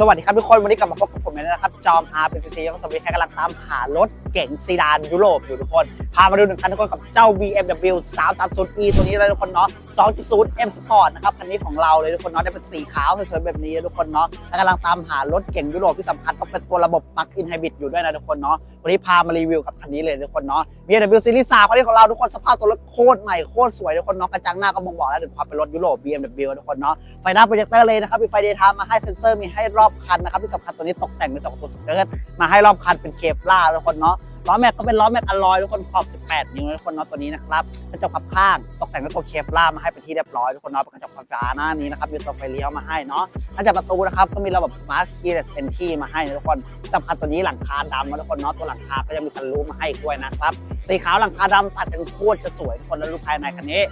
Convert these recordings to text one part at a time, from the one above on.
สวัสดีครับทุกคนวันนี้กลับมาพบกับผมอีกแล้วนะครับ จอมอาร์เป็นซีก็สวัสดีใครกำลังตามหารถเก๋งซีดานยุโรปอยู่ทุกคนามาดูหนึ่งคันทุกคนกับเจ้า BMW 330e ตัวนี้เลยทุกคนเนาะ 2.0 M Sport นะครับ คันนี้ของเราเลยทุกคนเนาะ ได้เป็นสีขาวสวยๆแบบนี้ทุกคนเนาะและกำลังตามหารถเก๋งยุโรปที่สำคัญต้องเป็นตัวระบบ Plug-in Hybrid อยู่ด้วยนะทุกคนเนาะ วันนี้พามารีวิวกับคันนี้เลยทุกคนเนาะ BMW Series 3คันนี้ของเราทุกคนสภาพตัวรถโคตรใหม่โคตรสวยทุกคนเนาะ กระจังหน้าก็บ่งบอกแล้วถึงความเป็นรถยุโรป BMW ทุกคนเนาะ ไฟหน้าโปรเจคเตอร์เลยนะครับ มีไฟเดย์ไทม์มาให้เซ็นเซอร์มีให้รอบคันนะครับที่สำคัญตัวนี้ตกแต่งเป็นสองตัวสเกิร์ตมาให้รอบคันเป็นเคปล่าทุกคนเนาะล้อแม็กก็เป็นล้อแม็กอลลอยทุกคนขอบ18 นิ้วนะทุกคนน็อตตัวนี้นะครับกระจกขับข้างตกแต่งด้วยตัวเคฟล่ามาให้เป็นที่เรียบร้อยทุกคนเนาะเป็นกระจกไฟฟ้าหน้านี้นะครับมีตัวไฟเลี้ยวมาให้เนาะหน้าจากประตูนะครับก็มีระบบสมาร์ทคีย์เดสเซนที่มาให้นะทุกคนสำคัญตัวนี้หลังคาดำนะทุกคนน็อตตัวหลังคาก็ยังมีสันรูมาให้อีกด้วยนะครับสีขาวหลังคาดำตัดกันโคตรจะสวยทุกคนแล้วดูภายในคันนี้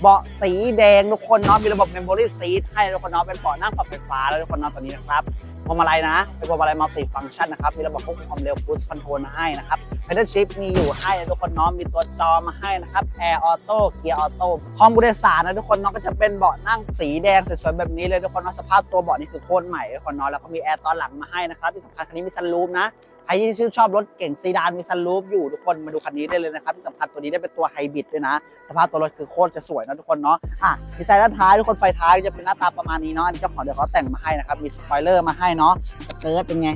เบาะสีแดงทุกคนเนาะมีระบบ Memory Seat ให้ทุกคนเนาะเป็นเบาะนั่งปรับไฟฟ้าแล้วทุกคนเนาะตัวนี้นะครับพวงมาลัยนะเป็นพวงมาลัยมัลติฟัง c t ชันนะครับมีระบบควบคุมความเร็ว Cruise Control มาให้นะครับ Pedal Shift มีอยู่ให้ทุกคนเนาะมีตัวจอมาให้นะครับ Air Auto Gear Auto ห้องผู้โดสารนะทุกคนเนาะก็จะเป็นเบาะนั่งสีแดงสวยๆแบบนี้เลยทุกคนเนาะสภาพตัวเบาะนี่คือโคตรใหม่ทุกคนเนาะแล้วก็มีแอร์ตอนหลังมาให้นะครับที่สำคัญคันนี้มีซันรูฟนะ ใครที่ชื่นชอบรถเก่งซีดานมีซันรูฟอยู่ทุกคนมาดูคันนี้ได้เลยนะครับที่สำคัญตัวนี้ได้เป็นตัวไฮบริดด้วยนะ สภาพตัวรถคือโคตรจะสวยนะทุกคนเนาะอะดีไซน์ด้านท้ายทุกคนไฟท้ายจะเป็นหน้าตาประมาณนี้เนาะอันนี้เจ้าของเดี๋ยวเขาแต่งมาให้นะครับมีสปอยเลอร์มาให้เนาะสเกิร์ตเป็นไง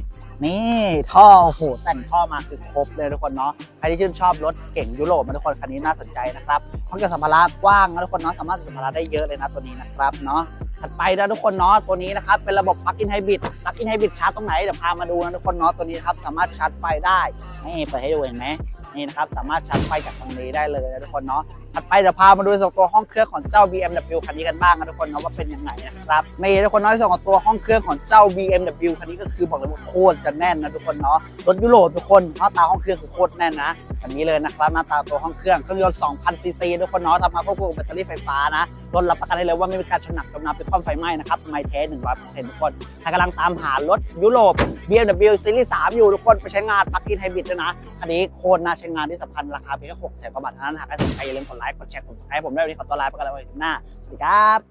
นี่ท่อโอ้โหแต่งท่อมาคือครบเลยทุกคนเนาะใครที่ชื่นชอบรถเก่งยุโรปนะทุกคนคันนี้น่าสนใจนะครับห้องเก็บสัมภาระกว้างนะทุกคนเนาะสามารถสัมภาระได้เยอะเลยนะตัวนี้นะครับเนาะ ถัดไปนะทุกคนเนาะตัวนี้นะครับเป็นระบบ Plug-in Hybrid Plug-in Hybrid ชาร์จตรงไหนเดี๋ยวพามาดูนะทุกคนเนาะตัวนี้นะครับสามารถชาร์จไฟได้นี่เปิดให้ดูเห็นไหมนี่นะครับสามารถชาร์จไฟจากตรงนี้ได้เลยนะทุกคนเนาะถัดไปเดี๋ยวพามาดูส่วนตัวห้องเครื่องของเจ้า BMW คันนี้กันบ้างนะทุกคนเนาะว่าเป็นยังไงนะครับมีทุกคนน้อยส่วนของตัวห้องเครื่องของเจ้า BMW คันนี้ก็คือบอกเลยว่าโคตรจะแน่นนะทุกคนเนาะรถยุโรปทุกคนหน้าตาห้องเครื่องคือโคตรแน่นนะ แบบนี้เลยนะครับหน้าตาตัวห้องเครื่องเครื่องยนต์2,000ซีซีทุกคนเนาะทำมาควบคู่กับแบตเตอรี่ไฟฟ้านะรถรับประกันได้เลยว่าไม่มีการชนหนักจมน้ำเป็นความไฟไหม้นะครับไม่แท้หนึ่งร้อยเปอร์เซ็นต์ทุกคนถ้ากำลังตามหารถยุโรป BMW Series 3 อยู่ทุกคนไปใช้งานปลั๊กอินไฮบริดด้วยนะ อันนี้โคตรน่าใช้งานที่สำคัญราคาเพียงแค่หกแสนกว่าบาทเท่านั้นหากใครสนใจอย่าลืมกดไลค์กดแชร์กดซับสไครต์ผมได้วันนี้ขอตัวลาไปกันแล้วว้ถึงหน้าสวัสดีครับ